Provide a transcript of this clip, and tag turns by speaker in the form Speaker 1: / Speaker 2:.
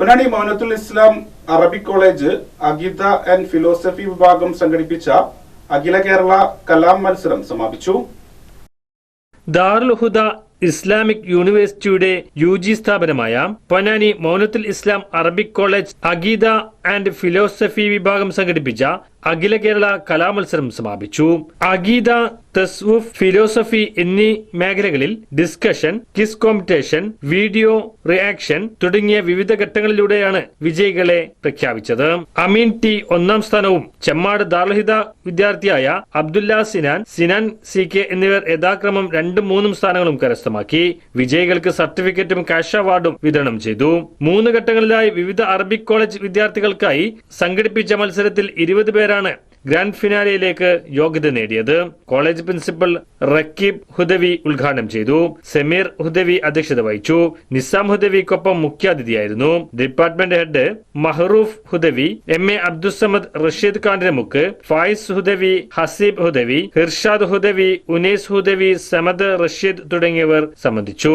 Speaker 1: Ponnani Maunathul Islam Arabic college അഗീത and philosophy വിഭാഗം സംഘടിപ്പിച്ച അഖില കേരള കലാം മത്സരം സമാപിച്ചു.
Speaker 2: ദാറുൽ ഹുദ ഇസ്ലാമിക് യൂണിവേഴ്സിറ്റിയുടെ യു ജി സ്ഥാപനമായ പൊന്നാനി മൗനത്തുൽ ഇസ്ലാം അറബിക് കോളേജ് അഗീത ആൻഡ് ഫിലോസഫി വിഭാഗം സംഘടിപ്പിച്ച അഖില കേരള കലാമത്സരം സമാപിച്ചു. അഗീത തസ്വുഫ് ഫിലോസഫി എന്നീ മേഖലകളിൽ discussion quiz competition video reaction തുടങ്ങിയ വിവിധ ഘട്ടങ്ങളിലൂടെയാണ് വിജയികളെ പ്രഖ്യാപിച്ചത്. അമീൻ ടി ഒന്നാം സ്ഥാനവും ചെമ്മാട് ദാർഹിത വിദ്യാർത്ഥിയായ അബ്ദുല്ല സിനാൻ സിനാൻ സി കെ എന്നിവർ യഥാക്രമം രണ്ടും മൂന്നും സ്ഥാനങ്ങളും കരസ്ഥമാക്കി. വിജയികൾക്ക് സർട്ടിഫിക്കറ്റും കാഷ് അവാർഡും വിതരണം ചെയ്തു. മൂന്ന് ഘട്ടങ്ങളിലായി വിവിധ അറബിക് കോളേജ് വിദ്യാർത്ഥികൾക്കായി സംഘടിപ്പിച്ച മത്സരത്തിൽ ഇരുപത് പേരാണ് ഗ്രാൻഡ് ഫിനാലയിലേക്ക് യോഗ്യത നേടിയത്. കോളേജ് പ്രിൻസിപ്പൽ റക്കീബ് ഹുദവി ഉദ്ഘാടനം ചെയ്തു. സമീർ ഹുദവി അധ്യക്ഷത വഹിച്ചു. നിസാം ഹുദവിക്കൊപ്പം മുഖ്യാതിഥിയായിരുന്നു. Department head Mahroof Hudawi M A Abdussamad Rasheed ഖാന്റെ മുക്ക് ഫായിസ് ഹുദവി ഹസീബ് ഹുദവി ഹിർഷാദ് ഹുദവി ഉനേസ് ഹുദവി സമദ് റഷീദ് തുടങ്ങിയവർ സംബന്ധിച്ചു.